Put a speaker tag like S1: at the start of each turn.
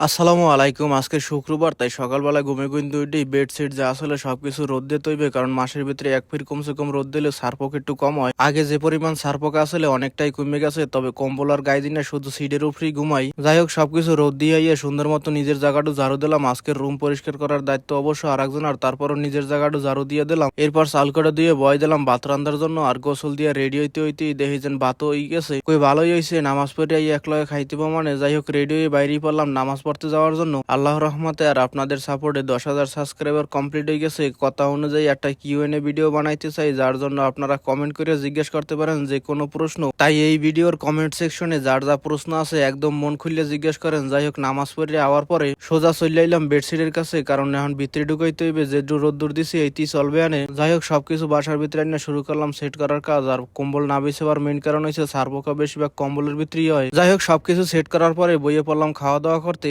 S1: আসসালামু আলাইকুম। আজকে শুক্রবার, তাই সকালবেলা ঘুমে কিন্তু দুইটি বেডশিট যা আসলে সবকিছু রোদ দিয়ে তৈবে, কারণ মাসের ভিতরে এক ফির কমসে কম রোদ দিলে সারপোক একটু কম হয়। আগে যে পরিমাণ সারপোক আসলে অনেকটাই কমে গেছে, তবে কম্বল আর গায়ে দিনে শুধু সিটের উপরেই ঘুমাই। যাই হোক, সবকিছু রোদ দিয়ে ইয়ে সুন্দর মতো নিজের জায়গাটা ঝাড়ু দিলাম। আজকের রুম পরিষ্কার করার দায়িত্ব অবশ্য আর একজন আর তারপরও নিজের জায়গাটা ঝাড়ু দিয়ে দিলাম। এরপর চাল করে দিয়ে বয় দিলাম ভাত রান্নার জন্য, আর গোসল দিয়ে রেডি হইতে হইতেই দেখি যেন ভাত হয়ে গেছে। কই ভালোই হয়েছে নামাজ পড়ে এক লগে খাইতে মানে? যাই হোক রেডি হয়ে বাইরেই পড়লাম, নামাজ পড়তে যাওয়ার জন্য আল্লাহ রহমতে আর আপনাদের সাপোর্টে দশ হাজার সাবস্ক্রাইবার কমপ্লিট হয়ে গেছে। কথা অনুযায়ী একটা কিউএনএ ভিডিও বানাইতে চাই, যার জন্য আপনারা কমেন্ট করে জিজ্ঞেস করতে পারেন যে কোনো প্রশ্ন। তাই এই ভিডিওর কমেন্ট সেকশনে যার যা প্রশ্ন আছে একদম মন খুললে জিজ্ঞেস করেন। যাই হোক, নামাজ পড়ে আওয়ার পরে সোজা চলে বেডশিটের কাছে, কারণ এখন ভিতরে ঢুকাইতে হইবে। যে রোদ্দুর দিছি এইটি চলবে আনে। যাই হোক, সবকিছু বাসার ভিতরে এনে শুরু করলাম সেট করার কাজ। আর কম্বল না বেছেবার মেইন কারণ হয়েছে সার পোকা বেশিরভাগ কম্বলের ভিতরেই হয়। যাই হোক, সবকিছু সেট করার পরে বইয়ে পড়লাম খাওয়া দাওয়া করতে।